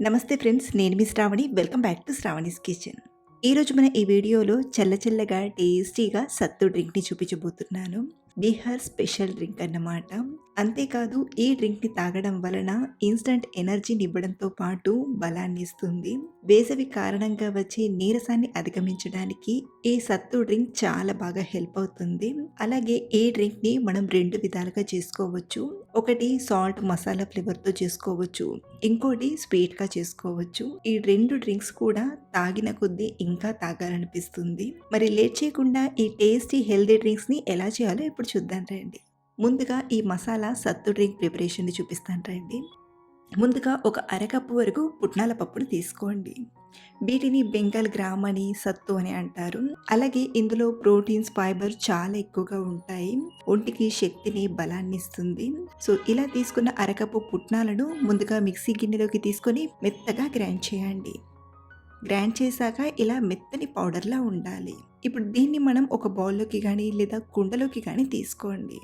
నమస్తే ఫ్రెండ్స్ నేను మీ Sravani. Welcome back to Sravani's kitchen. ఈరోజు మన ఈ వీడియోలో చల్ల చల్లగా టేస్టీగా సత్తు డ్రింక్ని చూపించబోతున్నాను. బీహార్ స్పెషల్ డ్రింక్ అన్నమాట. అంతేకాదు ఈ డ్రింక్ని తాగడం వలన ఇన్స్టంట్ ఎనర్జీని ఇవ్వడంతో పాటు బలాన్ని ఇస్తుంది వేసవి కారణంగా వచ్చే నీరసాన్ని అధిగమించడానికి ఈ సత్తు డ్రింక్ చాలా బాగా హెల్ప్ అవుతుంది. అలాగే ఈ డ్రింక్ని మనం రెండు విధాలుగా చేసుకోవచ్చు. ఒకటి సాల్ట్ మసాలా ఫ్లేవర్తో చేసుకోవచ్చు. ఇంకోటి స్వీట్గా చేసుకోవచ్చు. ఈ రెండు డ్రింక్స్ కూడా తాగిన కొద్దీ ఇంకా తాగాలనిపిస్తుంది. మరి లేట్ చేయకుండా ఈ టేస్టీ హెల్దీ డ్రింక్స్ని ఎలా చేయాలో ఇప్పుడు చూద్దాం రండి. ముందుగా ఈ మసాలా సత్తు డ్రింక్ ప్రిపరేషన్ని చూపిస్తాను రండి. ముందుగా ఒక అరకప్పు వరకు పుట్నాల పప్పును తీసుకోండి. వీటిని బెంగాల్ గ్రామ్ అని సత్తు అని అంటారు. అలాగే ఇందులో ప్రోటీన్స్ ఫైబర్ చాలా ఎక్కువగా ఉంటాయి. ఒంటికి శక్తిని బలాన్ని ఇస్తుంది. సో ఇలా తీసుకున్న అరకప్పు పుట్నాలను ముందుగా మిక్సీ గిన్నెలోకి తీసుకొని మెత్తగా గ్రైండ్ చేయండి. గ్రైండ్ చేశాక ఇలా మెత్తని పౌడర్లా ఉండాలి. ఇప్పుడు దీన్ని మనం ఒక బౌల్లోకి కానీ లేదా కుండలోకి కానీ తీసుకోండి.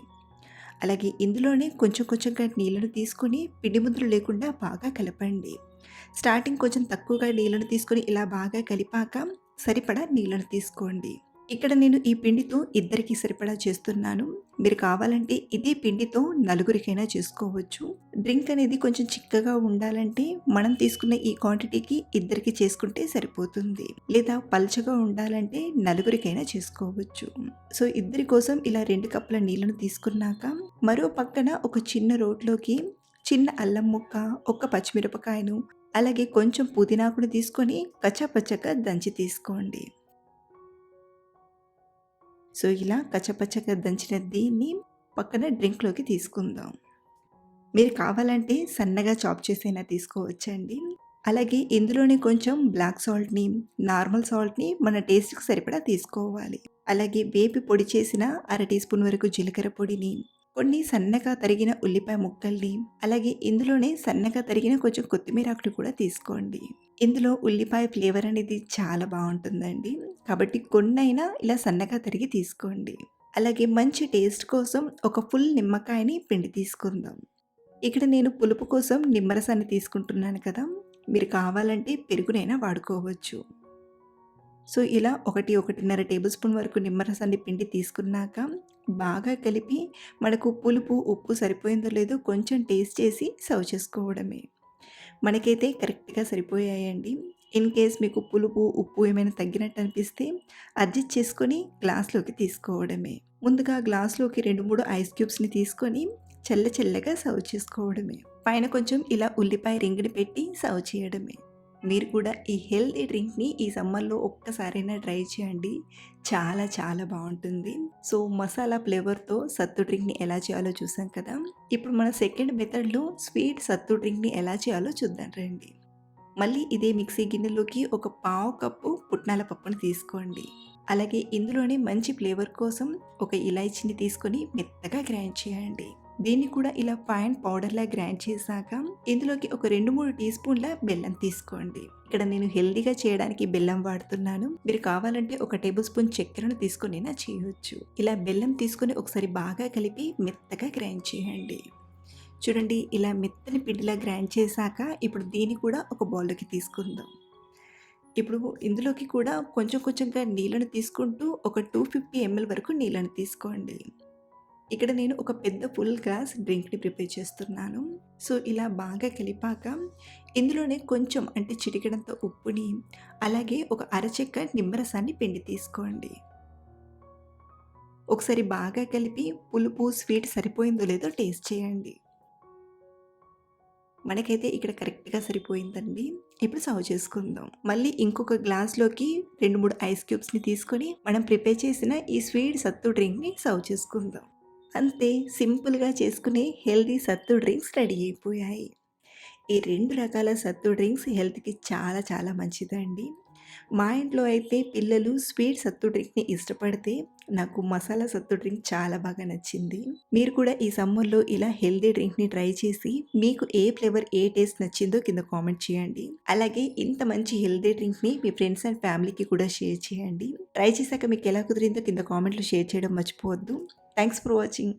అలాగే ఇందులోనే కొంచెం కొంచెంగా నీళ్ళను తీసుకొని పిండి ముద్రలు లేకుండా బాగా కలపండి. స్టార్టింగ్ కొంచెం తక్కువగా నీళ్ళను తీసుకొని ఇలా బాగా కలిపాక సరిపడా నీళ్ళను తీసుకోండి. ఇక్కడ నేను ఈ పిండితో ఇద్దరికి సరిపడా చేస్తున్నాను. మీరు కావాలంటే ఇదే పిండితో నలుగురికైనా చేసుకోవచ్చు. డ్రింక్ అనేది కొంచెం చిక్కగా ఉండాలంటే మనం తీసుకున్న ఈ క్వాంటిటీకి ఇద్దరికి చేసుకుంటే సరిపోతుంది. లేదా పల్చగా ఉండాలంటే నలుగురికైనా చేసుకోవచ్చు. సో ఇద్దరి కోసం ఇలా రెండు కప్పుల నీళ్ళను తీసుకున్నాక మరో పక్కన ఒక చిన్న రోట్లోకి చిన్న అల్లం ముక్క ఒక పచ్చిమిరపకాయను అలాగే కొంచెం పుదీనాకును తీసుకొని కచ్చాపచ్చగా దంచి తీసుకోండి. సో ఇలా కచ్చపచ్చగా దంచిన దీన్ని పక్కన డ్రింక్లోకి తీసుకుందాం. మీరు కావాలంటే సన్నగా చాప్ చేసైనా తీసుకోవచ్చండి. అలాగే ఇందులోనే కొంచెం బ్లాక్ సాల్ట్ని నార్మల్ సాల్ట్ని మన టేస్ట్కి సరిపడా తీసుకోవాలి. అలాగే వేపి పొడి చేసిన అర టీ స్పూన్ వరకు జీలకర్ర పొడిని కొన్ని సన్నగా తరిగిన ఉల్లిపాయ ముక్కల్ని అలాగే ఇందులోనే సన్నగా తరిగిన కొంచెం కొత్తిమీర ఆకులు కూడా తీసుకోండి. ఇందులో ఉల్లిపాయ ఫ్లేవర్ అనేది చాలా బాగుంటుందండి. కాబట్టి కొన్నైనా ఇలా సన్నగా తరిగి తీసుకోండి. అలాగే మంచి టేస్ట్ కోసం ఒక ఫుల్ నిమ్మకాయని పిండి తీసుకుందాం. ఇక్కడ నేను పులుపు కోసం నిమ్మరసాన్ని తీసుకుంటున్నాను కదా. మీరు కావాలంటే పెరుగునైనా వాడుకోవచ్చు. సో ఇలా ఒకటి ఒకటిన్నర టేబుల్ స్పూన్ వరకు నిమ్మరసాన్ని పిండి తీసుకున్నాక బాగా కలిపి మనకు పులుపు ఉప్పు సరిపోయిందో లేదో కొంచెం టేస్ట్ చేసి సర్వ్ చేసుకోవడమే. మనకైతే కరెక్ట్గా సరిపోయాయండి. ఇన్ కేస్ మీకు పులుపు ఉప్పు ఏమైనా తగ్గినట్టు అనిపిస్తే అడ్జస్ట్ చేసుకొని గ్లాస్లోకి తీసుకోవడమే. ముందుగా గ్లాస్లోకి రెండు మూడు ఐస్ క్యూబ్స్ని తీసుకొని చల్ల చల్లగా సర్వ్ చేసుకోవడమే. పైన కొంచెం ఇలా ఉల్లిపాయ రింగిని పెట్టి సర్వ్ చేయడమే. మీరు కూడా ఈ హెల్తీ డ్రింక్ని ఈ సమ్మర్లో ఒక్కసారైనా ట్రై చేయండి. చాలా చాలా బాగుంటుంది. సో మసాలా ఫ్లేవర్తో సత్తు డ్రింక్ని ఎలా చేయాలో చూసాం కదా. ఇప్పుడు మన సెకండ్ మెథడ్లో స్వీట్ సత్తు డ్రింక్ని ఎలా చేయాలో చూద్దాం రండి. మళ్ళీ ఇదే మిక్సీ గిన్నెలోకి ఒక పావు కప్పు పుట్నాల పప్పును తీసుకోండి. అలాగే ఇందులోనే మంచి ఫ్లేవర్ కోసం ఒక ఇలాచీని తీసుకొని మెత్తగా గ్రైండ్ చేయండి. దీన్ని కూడా ఇలా ఫైన్ పౌడర్లా గ్రైండ్ చేశాక ఇందులోకి ఒక రెండు మూడు టీ స్పూన్ల బెల్లం తీసుకోండి. ఇక్కడ నేను హెల్దీగా చేయడానికి బెల్లం వాడుతున్నాను. మీరు కావాలంటే ఒక టేబుల్ స్పూన్ చక్కెరను తీసుకొని చేయవచ్చు ఇలా బెల్లం తీసుకొని ఒకసారి బాగా కలిపి మెత్తగా గ్రైండ్ చేయండి. చూడండి ఇలా మెత్తని పిండిలా గ్రైండ్ చేశాక ఇప్పుడు దీన్ని కూడా ఒక బౌల్లోకి తీసుకుందాం. ఇప్పుడు ఇందులోకి కూడా కొంచెం కొంచెంగా నీళ్ళను తీసుకుంటూ ఒక టూ ఫిఫ్టీ ఎంఎల్ వరకు నీళ్ళను తీసుకోండి. ఇక్కడ నేను ఒక పెద్ద ఫుల్ గ్లాస్ డ్రింక్ని ప్రిపేర్ చేస్తున్నాను. సో ఇలా బాగా కలిపాక ఇందులోనే కొంచెం అంటే చిటికడంత ఉప్పుని అలాగే ఒక అరచెక్క నిమ్మరసాన్ని పిండి తీసుకోండి. ఒకసారి బాగా కలిపి పులుపు స్వీట్ సరిపోయిందో లేదో టేస్ట్ చేయండి. మనకైతే ఇక్కడ కరెక్ట్గా సరిపోయిందండి. ఇప్పుడు సర్వ్ చేసుకుందాం. మళ్ళీ ఇంకొక గ్లాస్లోకి రెండు మూడు ఐస్ క్యూబ్స్ని తీసుకొని మనం ప్రిపేర్ చేసిన ఈ స్వీట్ సత్తు డ్రింక్ని సర్వ్ చేసుకుందాం. అంతే సింపుల్గా చేసుకునే హెల్దీ సత్తు డ్రింక్స్ రెడీ అయిపోయాయి. ఈ రెండు రకాల సత్తు డ్రింక్స్ హెల్త్కి చాలా చాలా మంచిదండి. మా ఇంట్లో అయితే పిల్లలు స్వీట్ సత్తు డ్రింక్ని ఇష్టపడితే నాకు మసాలా సత్తు డ్రింక్ చాలా బాగా నచ్చింది. మీరు కూడా ఈ సమ్మర్లో ఇలా హెల్దీ డ్రింక్ని ట్రై చేసి మీకు ఏ ఫ్లేవర్ ఏ టేస్ట్ నచ్చిందో కింద కామెంట్ చేయండి. అలాగే ఇంత మంచి హెల్దీ డ్రింక్ని మీ ఫ్రెండ్స్ అండ్ ఫ్యామిలీకి కూడా షేర్ చేయండి. ట్రై చేశాక మీకు ఎలా కుదిరిందో కింద కామెంట్లో షేర్ చేయడం మర్చిపోవద్దు. Thanks for watching.